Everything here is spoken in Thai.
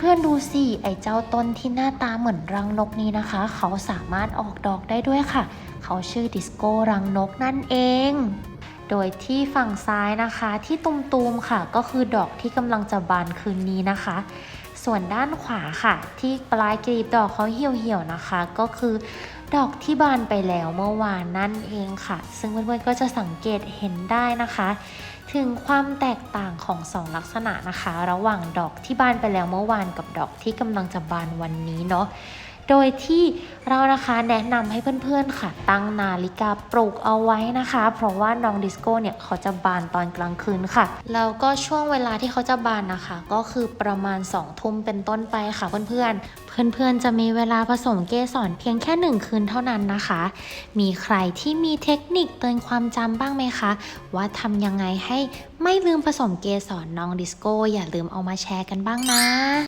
เพื่อนๆดูสิไอ้เจ้าต้นที่หน้าตาเหมือนรังนกนี้นะคะ เขาสามารถออกดอกได้ด้วยค่ะ เขาชื่อดิสโก้รังนกนั่นเอง โดยที่ฝั่งซ้ายนะคะที่ตุมๆค่ะ ก็คือดอกที่กำลังจะบานคืนนี้นะคะ ส่วนด้านขวาค่ะ ที่ปลายกลีบดอกเขาเหี่ยวๆนะคะ ก็คือ ดอกที่บานไปแล้วเมื่อวานนั่นเองค่ะ ซึ่งเพื่อนๆก็จะสังเกตเห็นได้นะคะ ถึงความแตกต่างของสองลักษณะนะคะ ระหว่างดอกที่บานไปแล้วเมื่อวานกับดอกที่กำลังจะบานวันนี้เนาะ โดยที่เรานะคะแนะนำให้เพื่อนๆค่ะ ตั้งนาฬิกาปลุกเอาไว้นะคะ เพราะว่าน้องดิสโก้เนี่ยเขาจะบานตอนกลางคืนค่ะ แล้วก็ช่วงเวลาที่เขาจะบานนะคะ ก็คือประมาณ2องทุ่มเป็นต้นไปค่ะเพื่อนๆ เพื่อนๆจะมีเวลาผสมเกสรเพียงแค่หนึ่งคืนเท่านั้นนะคะ มีใครที่มีเทคนิคเตือนความจำบ้างไหมคะ ว่าทำยังไงให้ไม่ลืมผสมเกสรน้องดิสโก้อย่าลืมเอามาแชร์กันบ้างนะ